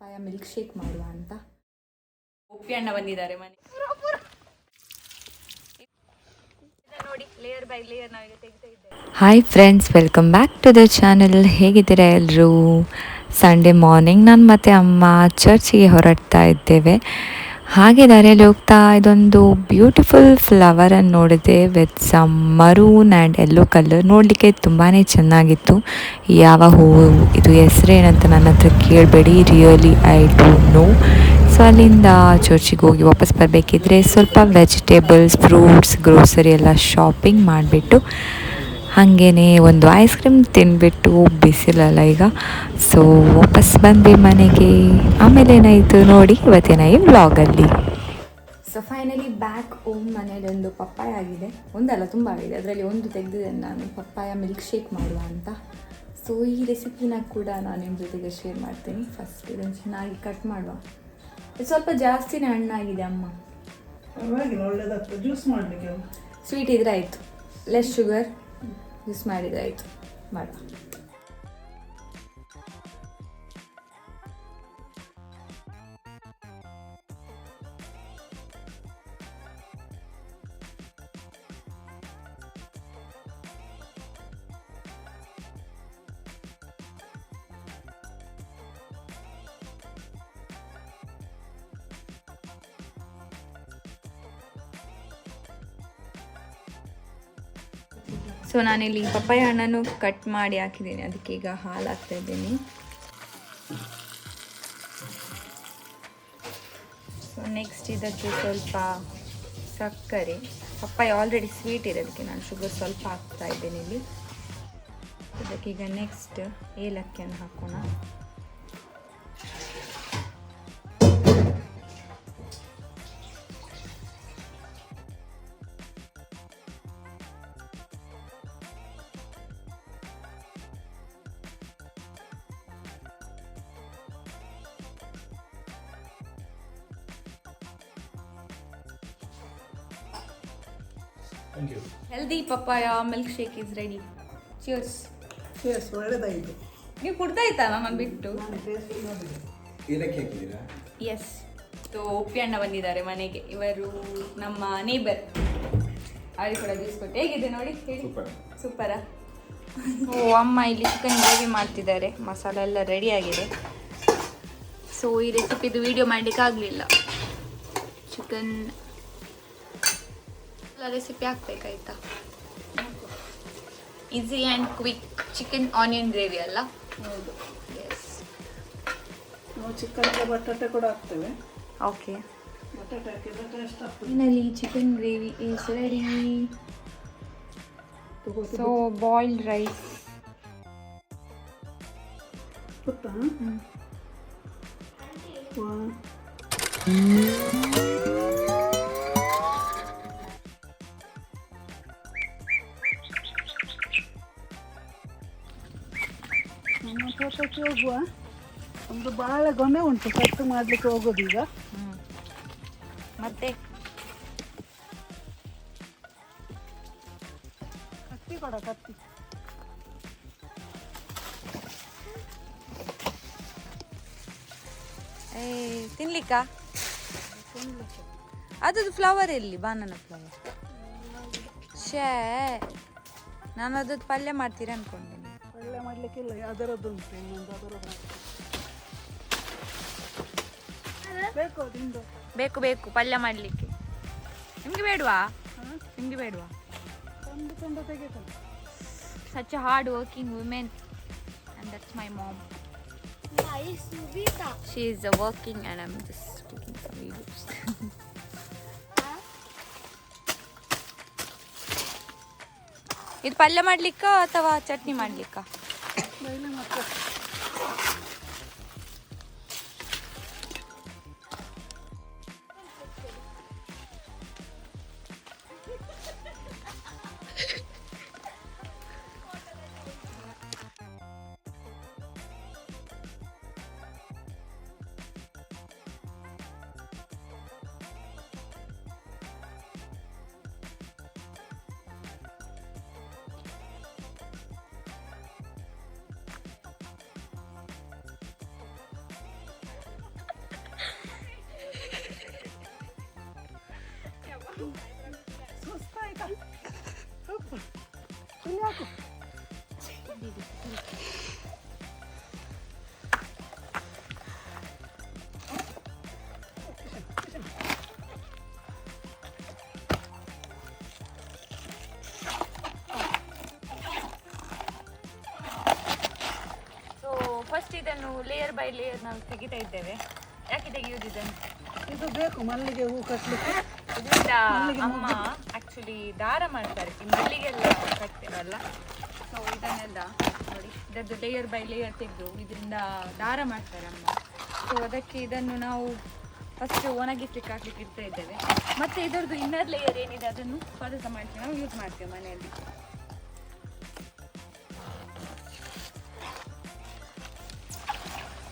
ಪಾಯ milk shake ಮಾಡುವ ಅಂತ. ಉಪ್ಪಿ ಅಣ್ಣ ಬಂದಿದ್ದಾರೆ ಮನೆ. ನೋಡಿ ಲೇಯರ್ ಬೈ ಲೇಯರ್ ನಾವೀಗ ತೆಗಿತಾ ಇದ್ದೇವೆ hi friends welcome back to the channel ಹೇಗಿದ್ದೀರಾ ಎಲ್ಲರೂ ಸಂಡೇ ಮಾರ್ನಿಂಗ್ ನಾನು ಮತ್ತು ಅಮ್ಮ ಚರ್ಚಿಗೆ ಹೊರಡ್ತಾ ಇದ್ದೇವೆ. ಹಾಗೆ ದಾರಿಯಲ್ಲಿ ಹೋಗ್ತಾ ಇದೊಂದು ಬ್ಯೂಟಿಫುಲ್ ಫ್ಲವರನ್ನು ನೋಡಿದೆ with some maroon and yellow colour ನೋಡಲಿಕ್ಕೆ ತುಂಬಾ ಚೆನ್ನಾಗಿತ್ತು. ಯಾವ ಹೂವು, ಇದು ಹೆಸರೇನಂತ ನನ್ನ ಹತ್ರ ಕೇಳಬೇಡಿ. Really I don't know so ಅಲ್ಲಿಂದ ಚರ್ಚಿಗೆ ಹೋಗಿ ವಾಪಸ್ ಬರಬೇಕಿದ್ರೆ ಸ್ವಲ್ಪ ವೆಜಿಟೇಬಲ್ಸ್ ಫ್ರೂಟ್ಸ್ ಗ್ರೋಸರಿ ಎಲ್ಲ ಶಾಪಿಂಗ್ ಮಾಡಿಬಿಟ್ಟು ಹಾಗೇ ಒಂದು ಐಸ್ ಕ್ರೀಮ್ ತಿನ್ಬಿಟ್ಟು ಬಿಸಿಲಲ್ಲ ಈಗ. ಸೊ ವಾಪಸ್ ಬಂದ್ವಿ ಮನೆಗೆ. ಆಮೇಲೆ ಏನಾಯಿತು ನೋಡಿ ಇವತ್ತಿನ ಈ ವ್ಲಾಗಲ್ಲಿ ಸೊ ಫೈನಲಿ ಬ್ಯಾಕ್ ಓಮ್ ಮನೇಲಿ ಒಂದು ಪಪ್ಪಾಯ ಆಗಿದೆ. ಒಂದಲ್ಲ ತುಂಬ ಆಗಿದೆ. ಅದರಲ್ಲಿ ಒಂದು ತೆಗೆದಿದ್ದೇನೆ ನಾನು. ಪಪ್ಪಾಯ ಮಿಲ್ಕ್ ಶೇಕ್ ಮಾಡುವ ಅಂತ. ಸೊ ಈ ರೆಸಿಪಿನ ಕೂಡ ನಾನು ನಿಮ್ಮ ಜೊತೆಗೆ ಶೇರ್ ಮಾಡ್ತೀನಿ. ಫಸ್ಟ್ ಇದನ್ನು ಚೆನ್ನಾಗಿ ಕಟ್ ಮಾಡುವ. ಇದು ಸ್ವಲ್ಪ ಜಾಸ್ತಿನೇ ಹಣ್ಣಾಗಿದೆ ಅಮ್ಮ. ಜ್ಯೂಸ್ ಮಾಡಲಿಕ್ಕೆ. ಸ್ವೀಟ್ ಇದ್ರೆ ಆಯಿತು. ಲೆಸ್ ಶುಗರ್ ಯೂಸ್ ಮಾಡಿದರೆ ಆಯಿತು ಸೊ ನಾನಿಲ್ಲಿ ಪಪ್ಪಾಯ ಹಣ್ಣನ್ನು ಕಟ್ ಮಾಡಿ ಹಾಕಿದ್ದೀನಿ. ಅದಕ್ಕೆ ಈಗ ಹಾಲು ಹಾಕ್ತಾ ಇದ್ದೀನಿ. ಸೊ ನೆಕ್ಸ್ಟ್ ಇದಕ್ಕೆ ಸ್ವಲ್ಪ ಸಕ್ಕರೆ. ಪಪ್ಪಾಯ ಆಲ್ರೆಡಿ ಸ್ವೀಟ್ ಇದೆ. ಅದಕ್ಕೆ ನಾನು ಶುಗರ್ ಸ್ವಲ್ಪ ಹಾಕ್ತಾ ಇದ್ದೇನೆ ಇಲ್ಲಿ. ಅದಕ್ಕೀಗ ನೆಕ್ಸ್ಟ್ ಏಲಕ್ಕಿಯನ್ನು ಹಾಕೋಣ. Healthy papaya milk shake is ready cheers cheers ಒಳ್ಳೆದಾಯಿತು. ನೀವು ಕುಡ್ದಾಯ್ತಾ ನಾನು ಬಿಟ್ಟು? ಇದಕ್ಕೆ ಹಾಕಿದ್ದೀರಾ? ಎಸ್ ಸೊ ಉಪ್ಪಿ ಅಣ್ಣ ಬಂದಿದ್ದಾರೆ ಮನೆಗೆ. ಇವರು ನಮ್ಮ ನೇಬರ್ ಅಲ್ಲಿ ಕೂಡ ಜ್ಯೂಸ್ ಕೊಟ್ಟು ಹೇಗಿದೆ ನೋಡಿ ಹೇಳಿ. ಸೂಪರ್ ಸೂಪರಾ ಓ ಅಮ್ಮ ಇಲ್ಲಿ ಚಿಕನ್ ಗ್ರೇವಿ ಮಾಡ್ತಿದ್ದಾರೆ. ಮಸಾಲೆ ಎಲ್ಲ ರೆಡಿ ಆಗಿದೆ. ಸೊ ಈ ರೆಸಿಪಿದು ವಿಡಿಯೋ ಮಾಡಲಿಕ್ಕೆ ಆಗಲಿಲ್ಲ chicken recipe ಹಾಕ್ಬೇಕಾಯ್ತಾ easy and quick chicken onion gravy ಅಲ್ಲ? ಹೌದು. ಎಸ್ ನಾವು ಚಿಕನ್ಗೆ ಬಟಾಟೆ ಕೂಡ ಹಾಕ್ತೇವೆ. ಓಕೆ ಬಟಾಟೆ ಹಾಕಿದ್ರೆ taste finally chicken gravy is ready so boiled rice ಗೊತ್ತಾ ತೋಟಕ್ಕೆ ಹೋಗುವ? ಒಂದು ಬಾಳೆ ಗೊನೆ ಉಂಟು ಕಟ್ಟು ಮಾಡ್ಲಿಕ್ಕೆ ಹೋಗೋದು ಈಗ. ಮತ್ತೆ? ಕತ್ತಿ ಕೊಡ ಕತ್ತಿ ಏ ತಿನ್ಲಿಕ್ಕಾ? ಅದದು ಫ್ಲವರ್ ಎಲ್ಲಿ? ಬಾನನ ಫ್ಲವರ್ ಶೇ ನಾನು ಅದದ್ದು ಪಲ್ಯ ಮಾಡ್ತೀರಾ ಅನ್ಕೊಂಡಿನಿ ಒಳ್ಳೆ ಅದರದ್ದುಂಟು ಇನ್ನೊಂದು ಅದರದ್ದು ಬೇಕು ನಿಂದು. ಬೇಕು ಬೇಕು ಪಲ್ಯ ಮಾಡಲಿಕ್ಕೆ. ನಿಮಗೆ ಬೇಡವಾ? ನಿಮಗೆ ಬೇಡವಾ? ಒಂದು ಚೆಂಡ ತೆಗಿತಾನೆ such hard working women and that's my mom she is working and am just taking some videos ಇದು ಪಲ್ಯ ಮಾಡಲಿಕ್ಕ ಅಥವಾ ಚಟ್ನಿ ಮಾಡ್ಲಿಕ್ಕ? ಡೈಲಿ ಮತ್ತೆ ಫಸ್ಟ್ ಇದನ್ನು ಲೇಯರ್ ಬೈ ಲೇಯರ್ ನಾವು ತೆಗಿತಾ ಇದ್ದೇವೆ. ಯಾಕೆ ತೆಗೆಯುವುದು ಇದನ್ನು ಇದು ಬೇಕು ಮಲ್ಲಿಗೆ ಹೂ ಕಟ್ಟಲಿಕ್ಕೆ ಇದರಿಂದ ಅಮ್ಮ ಆಕ್ಚುಲಿ ದಾರ ಮಾಡ್ತಾರೆ. ಈ ಮಲ್ಲಿಗೆಲ್ಲ ಕಟ್ತೇವಲ್ಲ ಸೊ ಇದನ್ನೆಲ್ಲ ನೋಡಿ. ಇದರದ್ದು ಲೇಯರ್ ಬೈ ಲೇಯರ್ ತೆಗೆದು ಇದರಿಂದ ದಾರ ಮಾಡ್ತಾರೆ ಅಮ್ಮ. ಸೊ ಅದಕ್ಕೆ ಇದನ್ನು ನಾವು ಫಸ್ಟ್ ಒಣಗಿಸ್ಲಿಕ್ಕೆ ಹಾಕ್ಲಿಕ್ಕೆ ಇಡ್ತಾ ಇದ್ದೇವೆ. ಮತ್ತೆ ಇದರದ್ದು ಇನ್ನರ್ ಲೇಯರ್ ಏನಿದೆ ಅದನ್ನು ಪದಾರ್ಥ ಮಾಡ್ತೀವಿ. ನಾವು ಯೂಸ್ ಮಾಡ್ತೇವೆ ಮನೆಯಲ್ಲಿ.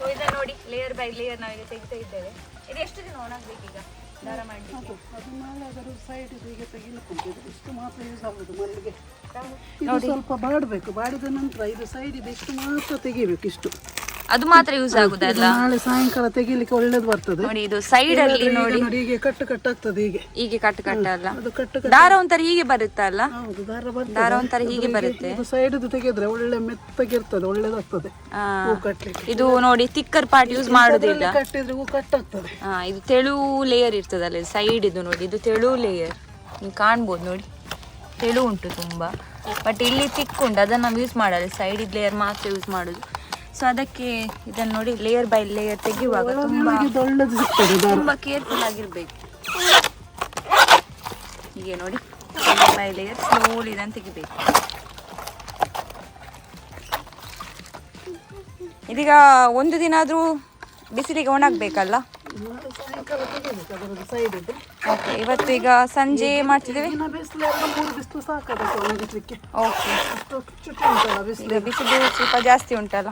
ಸೊ ಇದನ್ನ ನೋಡಿ ಲೇಯರ್ ಬೈ ಲೇಯರ್ ನಾವೀಗ ತೆಗಿತಾ ಇದ್ದೇವೆ ಇದು ಎಷ್ಟು ದಿನ ಒಣಗ್ಬೇಕೀಗ ದಾರ ಮಾಡಲಿಕ್ಕೆ? ಅದರ ಸೈಡ್ ಈಗ ತೆಗಿಲಿಕ್ಕೆ ಇಷ್ಟು ಮಾತ್ರ ಯೂಸ್ ಆಗುದು ಮಲ್ಲಿಗೆ ಇದು ನೋಡಿ. ಸ್ವಲ್ಪ ಬಾಡಬೇಕು. ಬಾಡಿದ ನಂತರ ಇದು ಸೈಡ್ ಇದೆ ಇಷ್ಟು ಮಾತ್ರ ತೆಗಿಬೇಕು ಇಷ್ಟು. ಅದು ಮಾತ್ರ ಯೂಸ್ ಆಗುದಲ್ಲ? ನಾಳೆ ಸಾಯಂಕಾಲ ತೆಗಿಲಿಕ್ಕೆ ಒಳ್ಳೇದು ಬರ್ತದೆ. ನೋಡಿ ಇದು ಸೈಡ್ ಅಲ್ಲಿ ನೋಡಿ. ಹೀಗೆ ಕಟ್ಟು ಆಗ್ತದೆ ಹೀಗೆ. ಹೀಗೆ ಕಟ್ಟು ಕಟ್ಟು ಕಟ್ಟು ದಾರ ಒಂಥರ ಹೀಗೆ ಬರುತ್ತಲ್ಲ ಹೌದು ದಾರ ಒಂಥರ ಹೀಗೆ ಬರುತ್ತೆ. ಇದು ಸೈಡ್ ತೆಗೆದ್ರೆ ಒಳ್ಳೆ ಮೆತ್ತಗಿರ್ತದೆ ಒಳ್ಳೇದಾಗ್ತದೆ. ಇದು ನೋಡಿ ತಿಕ್ಕರ್ ಪಾರ್ಟ್ ಯೂಸ್ ಮಾಡುದಿಲ್ಲ ಕಟ್ಟಿದ್ರೆ ಹೂ ಕಟ್ಟಾಗ್ತದೆ ಹಾ ಇದು ತೆಳು ಲೇಯರ್ ಇರ್ತದಲ್ಲ ಸೈಡ್ ಇದು ನೋಡಿ ಇದು ತೆಳು ಲೇಯರ್ ನೀವು ಕಾಣ್ಬೋದು ನೋಡಿ. ತೆಳು ಉಂಟು ತುಂಬಾ. ಬಟ್ ಇಲ್ಲಿ ತಿಕ್ಕುಂಡು ಉಂಟು ಅದನ್ನ ನಾವು ಯೂಸ್ ಮಾಡಲ್ಲ. ಸೈಡ್ ಲೇಯರ್ ಮಾತ್ರ ಯೂಸ್ ಮಾಡುದು. ಸೊ ಅದಕ್ಕೆ ಇದನ್ನ ನೋಡಿ ಲೇಯರ್ ಬೈ ಲೇಯರ್ ತೆಗೆಯುವಾಗ ತುಂಬಾ ಕೇರ್ಫುಲ್ ಆಗಿರ್ಬೇಕು. ಹೀಗೆ ನೋಡಿ ಬೈ ಲೇಯರ್ ಸ್ಲೋಲಿ ಇದನ್ನು ತೆಗಿಬೇಕು. ಇದೀಗ ಒಂದು ದಿನ ಆದ್ರೂ ಬಿಸಿಲಿಗೆ ಒಣಗಬೇಕಲ್ಲ? ಓಕೆ ಇವತ್ತು ಈಗ ಸಂಜೆ ಮಾಡ್ತಿದ್ದೀವಿ? ಓಕೆ ಬಿಸಿಲು ಸ್ವಲ್ಪ ಜಾಸ್ತಿ ಉಂಟಲ್ಲ?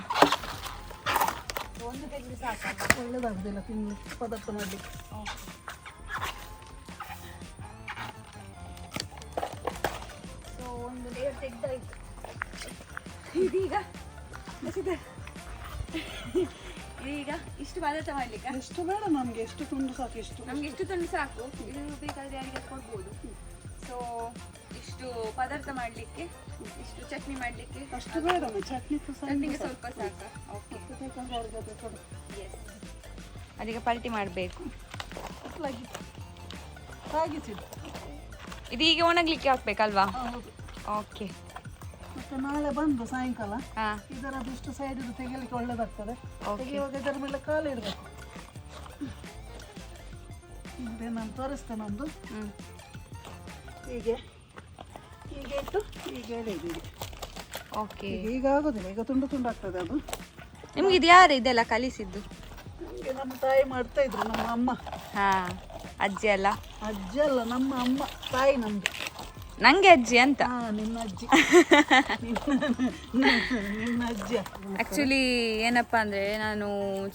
ಒಳ್ಳೇದಾಗುದಿಲ್ಲ ತಿನ್ನ ಪದಾರ್ಥ ಮಾಡ್ಲಿಕ್ಕೆ. ಸೊ ಒಂದು ಲೇಯರ್ ತೆಗ್ದಾಯ್ತು ಇದೀಗ ಈಗ ಇಷ್ಟು ಪದಾರ್ಥ ಮಾಡ್ಲಿಕ್ಕೆ ಎಷ್ಟು ಬೇಡ ನಮ್ಗೆ ಎಷ್ಟು ತುಂಡು ಸಾಕು. ಎಷ್ಟು ನಮ್ಗೆ ಎಷ್ಟು ತುಂಡು ಸಾಕು. ಇದು ಬೇಕಾದ್ರೆ ಯಾರಿಗೆ ಕೊಡ್ಬೋದು ಸೊ ಇಷ್ಟು ಪದಾರ್ಥ ಮಾಡಲಿಕ್ಕೆ ಇಷ್ಟು ಚಟ್ನಿ ಮಾಡಲಿಕ್ಕೆ ಅಷ್ಟು ಬೇಡ ಚಟ್ನಿ ಚಟ್ನಿಗೆ ಸ್ವಲ್ಪ ಸಾಕು ಓಕೆ ಎಸ್ ಅದೀಗ ಪಲ್ಟಿ ಮಾಡಬೇಕು. ಇದು ಈಗ ಒಣಗ್ಲಿಕ್ಕೆ ಹಾಕ್ಬೇಕಲ್ವಾ? ಓಕೆ ಮತ್ತೆ ನಾಳೆ ಬಂದು ಸಾಯಂಕಾಲ ಹಾ. ಇದರದ್ದು ಸೈಡ್ ಸೈಡ್ ತೆಗಿಲಿಕ್ಕೆ ಒಳ್ಳೇದಾಗ್ತದೆ. ತೆಗೆಯುವಾಗ ಇದರ ಮೇಲೆ ಕಾಲು ಇಡಬೇಕು. ಇದೆ ನಾನು ತೋರಿಸ್ತೇನೆ ಒಂದು. ಹೀಗೆ. ಹೀಗೆ ಇಟ್ಟು ಹೀಗೆ ಇದೆ ಓಕೆ ಈಗ ಆಗೋದಿಲ್ಲ. ಈಗ ತುಂಡು ತುಂಡು ಆಗ್ತದೆ ಅದು. ನಿಮ್ಗೆ ಇದು ಯಾರು ಇದೆಲ್ಲ ಕಲಿಸಿದ್ದು? ನಮಗೆ ನಮ್ಮ ತಾಯಿ ಮಾಡ್ತಾ ಇದ್ರು ನಮ್ಮ ಅಮ್ಮ. ಹಾ ಅಜ್ಜಿ ಅಲ್ಲ ಅಜ್ಜಿ ಅಲ್ಲ ನಮ್ಮ ಅಮ್ಮ ತಾಯಿ ನಮ್ದು. ನಂಗೆ ಅಜ್ಜಿ ಅಂತ. ನಿಮ್ಮ ಅಜ್ಜಿ ನಿಮ್ಮ ಅಜ್ಜಿ. ಆಕ್ಚುಲಿ ಏನಪ್ಪಾ ಅಂದ್ರೆ ನಾನು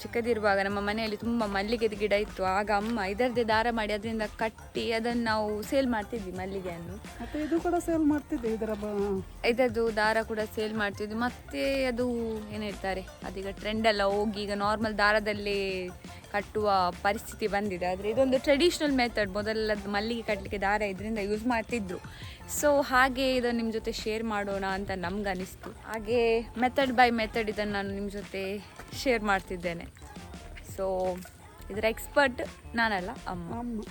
ಚಿಕ್ಕದಿರುವಾಗ ನಮ್ಮ ಮನೆಯಲ್ಲಿ ತುಂಬಾ ಮಲ್ಲಿಗೆದ ಗಿಡ ಇತ್ತು. ಆಗ ಅಮ್ಮ ಇದರದೇ ದಾರ ಮಾಡಿ ಅದರಿಂದ ಕಟ್ಟಿ ಅದನ್ನ ನಾವು ಸೇಲ್ ಮಾಡ್ತಿದ್ವಿ ಮಲ್ಲಿಗೆಯನ್ನು. ಮತ್ತೆ ಇದು ಕೂಡ ಸೇಲ್ ಮಾಡ್ತಿದ್ವಿ ಇದರ ಇದರದ್ದು ದಾರ ಕೂಡ ಸೇಲ್ ಮಾಡ್ತಿದ್ವಿ. ಮತ್ತೆ ಅದು ಏನು ಹೇಳ್ತಾರೆ ಅದೀಗ ಟ್ರೆಂಡ್ ಎಲ್ಲ ಹೋಗಿ ಈಗ ನಾರ್ಮಲ್ ದಾರದಲ್ಲಿ ಕಟ್ಟುವ ಪರಿಸ್ಥಿತಿ ಬಂದಿದೆ. ಆದರೆ ಇದೊಂದು ಟ್ರೆಡಿಷ್ನಲ್ ಮೆಥಡ್ ಮೊದಲೆಲ್ಲ ಮಲ್ಲಿಗೆ ಕಟ್ಟಲಿಕ್ಕೆ ದಾರ ಇದರಿಂದ ಯೂಸ್ ಮಾಡ್ತಿದ್ರು. ಸೊ ಹಾಗೆ ಇದನ್ನು ನಿಮ್ಮ ಜೊತೆ ಶೇರ್ ಮಾಡೋಣ ಅಂತ ನಮ್ಗೆ ಅನಿಸ್ತು ಹಾಗೆ ಮೆಥಡ್ ಬೈ ಮೆಥಡ್ ಇದನ್ನು ನಾನು ನಿಮ್ಮ ಜೊತೆ ಶೇರ್ ಮಾಡ್ತಿದ್ದೇನೆ. ಸೊ ಇದರ ಎಕ್ಸ್ಪರ್ಟ್ ನಾನಲ್ಲ ಅಮ್ಮ. ಅಮ್ಮ.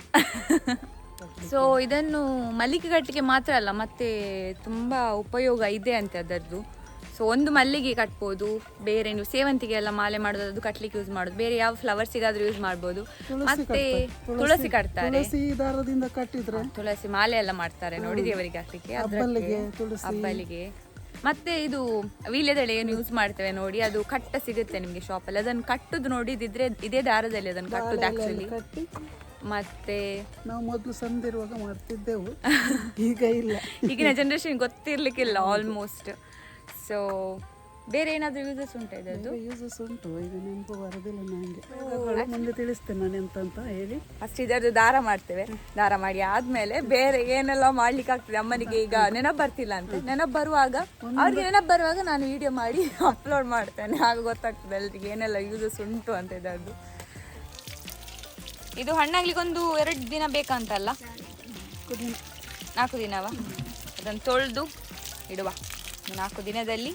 ಸೊ ಇದನ್ನು ಮಲ್ಲಿಗೆ ಕಟ್ಟಲಿಕ್ಕೆ ಮಾತ್ರ ಅಲ್ಲ ಮತ್ತೆ ತುಂಬ ಉಪಯೋಗ ಇದೆ ಅಂತೆ ಅದರದ್ದು. ಸೊ ಒಂದು ಮಲ್ಲಿಗೆ ಕಟ್ಬೋದು ಬೇರೆ ನೀವು ಸೇವಂತಿಗೆ ಎಲ್ಲ ಮಾಲೆ ಮಾಡೋದು ಅದು ಕಟ್ಲಿಕ್ಕೆ ಯೂಸ್ ಮಾಡೋದು ಬೇರೆ ಯಾವ ಫ್ಲವರ್ಸಿಗಾದ್ರೂ ಯೂಸ್ ಮಾಡ್ಬೋದು. ಮತ್ತೆ ತುಳಸಿ ಕಟ್ತಾರೆ. ತುಳಸಿ ದಾರದಿಂದ ಕಟ್ಟಿದ್ರೆ? ತುಳಸಿ ಮಾಲೆ ಎಲ್ಲ ಮಾಡ್ತಾರೆ ನೋಡಿ ದೇವರಿಗೆ ಹಾಕ್ಲಿಕ್ಕೆ. ಅಬ್ಬಲಿಗೆ ಮತ್ತೆ ಇದು ವೀಳ್ಯದೆಲೆ ಏನು ಯೂಸ್ ಮಾಡ್ತೇವೆ ನೋಡಿ ಅದು ಕಟ್ಟ ಸಿಗುತ್ತೆ ನಿಮಗೆ ಶಾಪಲ್ಲಿ ಅದನ್ನು ಕಟ್ಟುದು ನೋಡಿದಿದ್ರೆ ಇದೇ ದಾರದಲ್ಲಿ ಅದನ್ನು ಕಟ್ಟುದು ಆಕ್ಚುಲಿ ಮತ್ತೆ ನಾವು ಮೊದಲು ಸಂದಿರುವಾಗ ಮಾಡ್ತಿದ್ದೆವು. ಈಗ ಇಲ್ಲ. ಈಗಿನ ಜನರೇಷನ್ ಗೊತ್ತಿರ್ಲಿಕ್ಕಿಲ್ಲ ಆಲ್ಮೋಸ್ಟ್ ಸೊ ಬೇರೆ ಏನಾದರೂ ಯೂಸಸ್ ಉಂಟಾ ಇದರದ್ದು? ಯೂಸಸ್ ಉಂಟು. ಈಗ ನೆನಪು ಬರೋದಿಲ್ಲ ನನಗೆ ಮುಂದೆ ತಿಳಿಸ್ತೇನೆ ನಾನು ಎಂತ ಅಂತ ಹೇಳಿ. ಫಸ್ಟ್ ಇದರದ್ದು ದಾರ ಮಾಡ್ತೇವೆ. ದಾರ ಮಾಡಿ ಆದ್ಮೇಲೆ ಬೇರೆ ಏನೆಲ್ಲ ಮಾಡ್ಲಿಕ್ಕೆ ಆಗ್ತದೆ? ಅಮ್ಮನಿಗೆ ಈಗ ನೆನಪು ಬರ್ತಿಲ್ಲ ಅಂತ. ನೆನಪು ಬರುವಾಗ ಅವ್ರಿಗೆ ನೆನಪು ಬರುವಾಗ ನಾನು ವಿಡಿಯೋ ಮಾಡಿ ಅಪ್ಲೋಡ್ ಮಾಡ್ತೇನೆ. ಆಗ ಗೊತ್ತಾಗ್ತದೆ ಎಲ್ರಿಗೆ ಏನೆಲ್ಲ ಯೂಸಸ್ ಉಂಟು ಅಂತ ಇದರದ್ದು. ಇದು ಹಣ್ಣಾಗ್ಲಿಕ್ಕೆ ಒಂದು ಎರಡು ದಿನ ಬೇಕಂತಲ್ಲ? ನಾಲ್ಕು ದಿನವಾ? ಅದನ್ನು ತೊಳೆದು ಇಡುವ. ನಾಲ್ಕು ದಿನದಲ್ಲಿ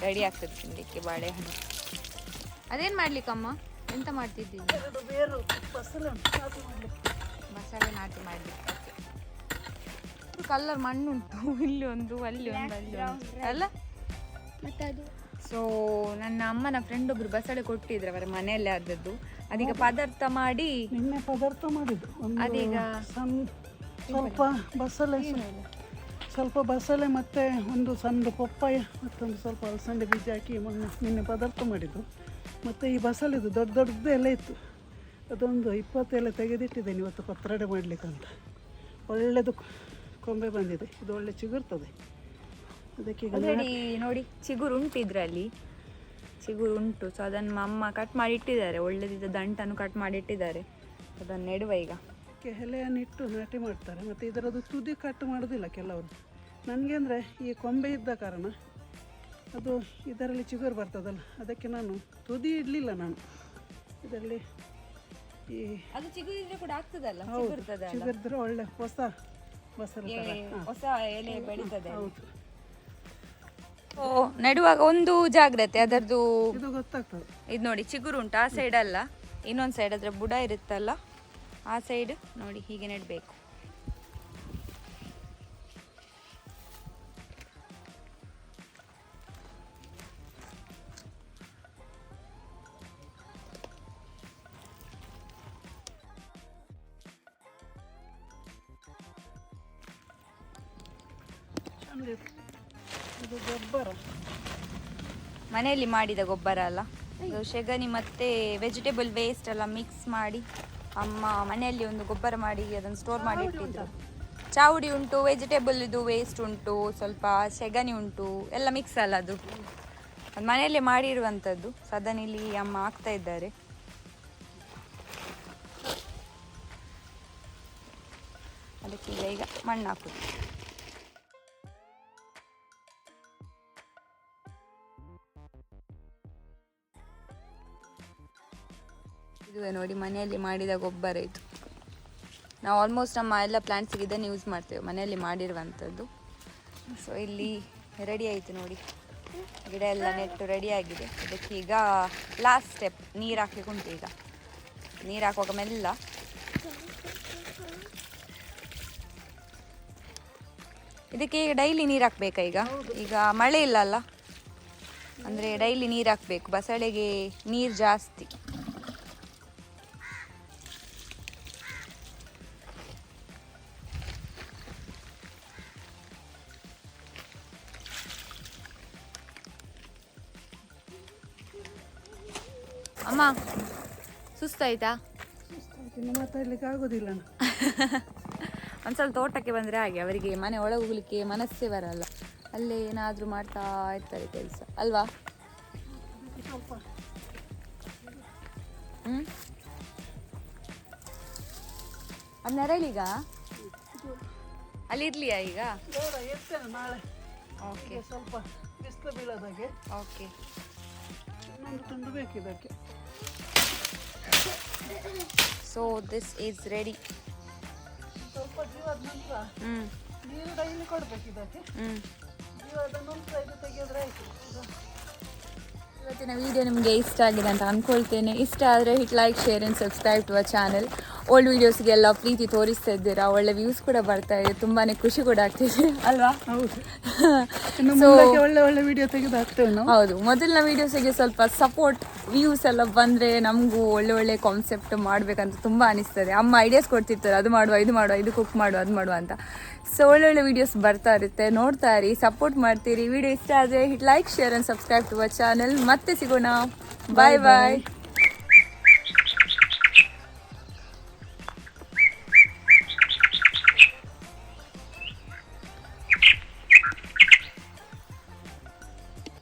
ರೆಡಿ ಆಗ್ತದೆ ತಿನ್ನಲಿಕ್ಕೆ ಬಾಳೆಹಣ್ಣು ಅದೇನು ಮಾಡ್ಲಿಕ್ಕಮ್ಮ ಎಂತ ಮಾಡ್ತಿದ್ದೀನಿ ಮಸಾಲೆ ನಾಟಿ ಮಾಡಲಿಕ್ಕೆ. ಕಲ್ಲರ್ ಮಣ್ಣುಂಟು ಇಲ್ಲಿ ಒಂದು ಅಲ್ಲಿ ಒಂದು ಅಲ್ಲಿ ಅಲ್ಲ? ಸೊ ನನ್ನ ಅಮ್ಮನ ಫ್ರೆಂಡ್ ಒಬ್ರು ಬಸಳೆ ಕೊಟ್ಟಿದ್ರು ಅವರ ಮನೆಯಲ್ಲೇ ಆದದ್ದು. ಅದೀಗ ಪದಾರ್ಥ ಮಾಡಿ ನಿನ್ನೆ ಪದಾರ್ಥ ಮಾಡಿದ್ದು. ಅದೀಗ ಸ್ವಲ್ಪ ಬಸಳೆ ಸ್ವಲ್ಪ ಬಸಳೆ ಮತ್ತೆ ಒಂದು ಸಣ್ಣ ಪಪ್ಪಾಯ ಮತ್ತೊಂದು ಸ್ವಲ್ಪ ಅಲಸಂದೆ ಬೀಜ ಹಾಕಿ ಮೊನ್ನೆ ನಿನ್ನೆ ಪದಾರ್ಥ ಮಾಡಿದ್ದು. ಮತ್ತು ಈ ಬಸಳೆದು ದೊಡ್ಡ ದೊಡ್ಡದು ಎಲ್ಲ ಇತ್ತು. ಅದೊಂದು ಇಪ್ಪತ್ತೆಲ್ಲ ತೆಗೆದಿಟ್ಟಿದ್ದೇನೆ ಇವತ್ತು ಪತ್ರಡೆ ಮಾಡಲಿಕ್ಕಂತ. ಒಳ್ಳೆಯದು ಕೊಂಬೆ ಬಂದಿದೆ. ಇದು ಒಳ್ಳೆ ಚಿಗುರ್ತದೆ. ಅದಕ್ಕೆ ನೋಡಿ, ಚಿಗುರು ಉಂಟು ಇದರಲ್ಲಿ. ಚಿಗುರು ಉಂಟು. ಸೊ ಅದನ್ನು ಅಮ್ಮ ಕಟ್ ಮಾಡಿ ಇಟ್ಟಿದ್ದಾರೆ. ಒಳ್ಳೆದಿದ್ದ ದಂಟನ್ನು ಕಟ್ ಮಾಡಿ ಇಟ್ಟಿದ್ದಾರೆ. ಅದನ್ನು ನೆಡುವ ಈಗ. ಅದಕ್ಕೆ ಎಲೆಯನ್ನು ಇಟ್ಟು ನಾಟಿ ಮಾಡ್ತಾರೆ. ಮತ್ತು ಇದರದ್ದು ತುದಿ ಕಟ್ ಮಾಡೋದಿಲ್ಲ ಕೆಲವರು. ನನಗೆ ಅಂದರೆ ಈ ಕೊಂಬೆ ಇದ್ದ ಕಾರಣ ಅದು ಇದರಲ್ಲಿ ಚಿಗುರು ಬರ್ತದಲ್ಲ ಅದಕ್ಕೆ ನಾನು ತುದಿ ಇಡಲಿಲ್ಲ ನಾನು. ಇದರಲ್ಲಿ ಈ ಅದು ಚಿಗುರಿದ್ರೆ ಕೂಡ ಆಗ್ತದಲ್ಲ? ಚಿಗುರಿದ್ರೆ ಒಳ್ಳೆ ಹೊಸ ಬಸರು ಹೊಸ ಎಲೆ ಬೆಳೀತದೆ ಹೌದು. ನೆಡುವಾಗ ಒಂದು ಜಾಗ್ರತೆ ಅದರದ್ದು ಇದು ಗೊತ್ತಾಗ್ತದೆ. ಇದು ನೋಡಿ ಚಿಗುರು ಉಂಟು ಆ ಸೈಡ್ ಅಲ್ಲ. ಇನ್ನೊಂದು ಸೈಡ್ ಅದ್ರ ಬುಡ ಇರುತ್ತಲ್ಲ? ಆ ಸೈಡ್ ನೋಡಿ ಹೀಗೆ ನೆಡಬೇಕು. ಇದು ಗೊಬ್ಬರ. ಮನೆಯಲ್ಲಿ ಮಾಡಿದ ಗೊಬ್ಬರ ಅಲ್ಲ. ಶೆಗನಿ ಮತ್ತೆ ವೆಜಿಟೇಬಲ್ ವೇಸ್ಟ್ ಎಲ್ಲ ಮಿಕ್ಸ್ ಮಾಡಿ ಅಮ್ಮ ಮನೆಯಲ್ಲಿ ಒಂದು ಗೊಬ್ಬರ ಮಾಡಿ, ಅದನ್ನು ಸ್ಟೋರ್ ಮಾಡಿ ಇಟ್ಟಿದ್ರು. ಚಾವುಡಿ ಉಂಟು ವೆಜಿಟೇಬಲ್ ಇದು ವೇಸ್ಟ್ ಉಂಟು, ಸ್ವಲ್ಪ ಸೆಗಣಿ ಉಂಟು, ಎಲ್ಲ ಮಿಕ್ಸ್ ಅಲ್ಲ ಅದು. ಅದು ಮನೆಯಲ್ಲೇ ಮಾಡಿರುವಂಥದ್ದು. ಇಲ್ಲಿ ಅಮ್ಮ ಹಾಕ್ತಾ ಇದ್ದಾರೆ. ಅದಕ್ಕೆ ಈಗ ಈಗ ಮಣ್ಣು ಹಾಕುದು. ಇದುವೇ ನೋಡಿ, ಮನೆಯಲ್ಲಿ ಮಾಡಿದ ಗೊಬ್ಬರ ಇದು. ನಾವು ಆಲ್ಮೋಸ್ಟ್ ನಮ್ಮ ಎಲ್ಲ ಪ್ಲಾಂಟ್ಸಿಗೆ ಇದನ್ನು ಯೂಸ್ ಮಾಡ್ತೇವೆ, ಮನೆಯಲ್ಲಿ ಮಾಡಿರುವಂಥದ್ದು. ಸೊ ಇಲ್ಲಿ ರೆಡಿ ಆಯಿತು ನೋಡಿ. ಗಿಡ ಎಲ್ಲ ನೆಟ್ಟು ರೆಡಿ ಆಗಿದೆ. ಅದಕ್ಕೆ ಈಗ ಲಾಸ್ಟ್ ಸ್ಟೆಪ್ ನೀರು ಹಾಕಲಿಕ್ಕೆ ಉಂಟು ಈಗ. ನೀರು ಹಾಕುವಾಗ ಮೆಲ್ಲ. ಇದಕ್ಕೆ ಡೈಲಿ ನೀರು ಹಾಕ್ಬೇಕಾ ಈಗ? ಈಗ ಮಳೆ ಇಲ್ಲ ಅಲ್ಲ? ಅಂದರೆ ಡೈಲಿ ನೀರು ಹಾಕಬೇಕು. ಬಸಳೆಗೆ ನೀರು ಜಾಸ್ತಿ. ಸುಸ್ತಾಯ್ತಾ ಮಾತಾಡ್ಲಿಕ್ಕೆ ಆಗೋದಿಲ್ಲ. ಒಂದ್ಸಲ ತೋಟಕ್ಕೆ ಬಂದರೆ ಹಾಗೆ ಅವರಿಗೆ ಮನೆ ಒಳಗೆ ಹೋಗ್ಲಿಕ್ಕೆ ಮನಸ್ಸೇ ಬರಲ್ಲ. ಅಲ್ಲೇ ಏನಾದರೂ ಮಾಡ್ತಾ ಇರ್ತಾರೆ ಕೆಲಸ. ಅಲ್ವಾ? ಹ್ಮ್? ಹ್ಞೂ ಅದು ನೆರಳೀಗ ಅಲ್ಲಿ ಇರ್ಲಿಯಾ ಈಗ ನಾಳೆ. ಓಕೆ ಸ್ವಲ್ಪ ಬಿಸಿಲು ಬೀಳೋದಾಗೆ. ಓಕೆ ಇನ್ನೊಂದು ತುಂಡು ಬೇಕು ಇದಕ್ಕೆ ಸೊ ದಿಸ್ ಈಸ್ ರೆಡಿ ಸ್ವಲ್ಪ ನಂತರ ಹ್ಞೂ ನೀರು ಡೈಲಿ ಕೊಡ್ಬೇಕು ಇದಕ್ಕೆ? ಹ್ಞೂ ಜೀವದ ನಂತರ ಇದು ತೆಗೆದ್ರೆ ಆಯ್ತು. ಇವತ್ತಿನ ವಿಡಿಯೋ ನಿಮಗೆ ಇಷ್ಟ ಆಗಿದೆ ಅಂತ ಅಂದ್ಕೊಳ್ತೇನೆ ಇಷ್ಟ ಆದರೆ hit like share and subscribe to a channel old ವೀಡಿಯೋಸ್ಗೆಲ್ಲ ಪ್ರೀತಿ ತೋರಿಸ್ತಾ ಇದ್ದೀರಾ? ಒಳ್ಳೆ ವ್ಯೂಸ್ ಕೂಡ ಬರ್ತಾ ಇದೆ. ತುಂಬಾ ಖುಷಿ ಕೂಡ ಆಗ್ತಿದೆ. ಅಲ್ವಾ? ಮುಂದಕ್ಕೆ ಒಳ್ಳೆ ಒಳ್ಳೆ ವಿಡಿಯೋ ತೆಗೆದು ಹಾಕ್ತೇವೆ ಹೌದು. ಮೊದಲಿನ ವೀಡಿಯೋಸಿಗೆ ಸ್ವಲ್ಪ ಸಪೋರ್ಟ್ ವ್ಯೂಸ್ ಎಲ್ಲ ಬಂದರೆ ನಮಗೂ ಒಳ್ಳೆ ಒಳ್ಳೆ ಕಾನ್ಸೆಪ್ಟ್ ಮಾಡಬೇಕಂತ ತುಂಬ ಅನಿಸ್ತದೆ. ಅಮ್ಮ ಐಡಿಯಾಸ್ ಕೊಡ್ತಿರ್ತಾರೆ. ಅದು ಮಾಡುವ ಇದು ಮಾಡುವ ಇದು ಕುಕ್ ಮಾಡುವ ಅದು ಮಾಡುವ ಅಂತ. ಸೊ ಒಳ್ಳೊಳ್ಳೆ ವೀಡಿಯೋಸ್ ಬರ್ತಾ ಇರುತ್ತೆ. ನೋಡ್ತಾ ಇರಿ ಸಪೋರ್ಟ್ ಮಾಡ್ತೀರಿ. ವಿಡಿಯೋ ಇಷ್ಟ ಆದರೆ hit like share and subscribe to our channel ಮತ್ತೆ ಸಿಗೋಣ. ಬಾಯ್ ಬಾಯ್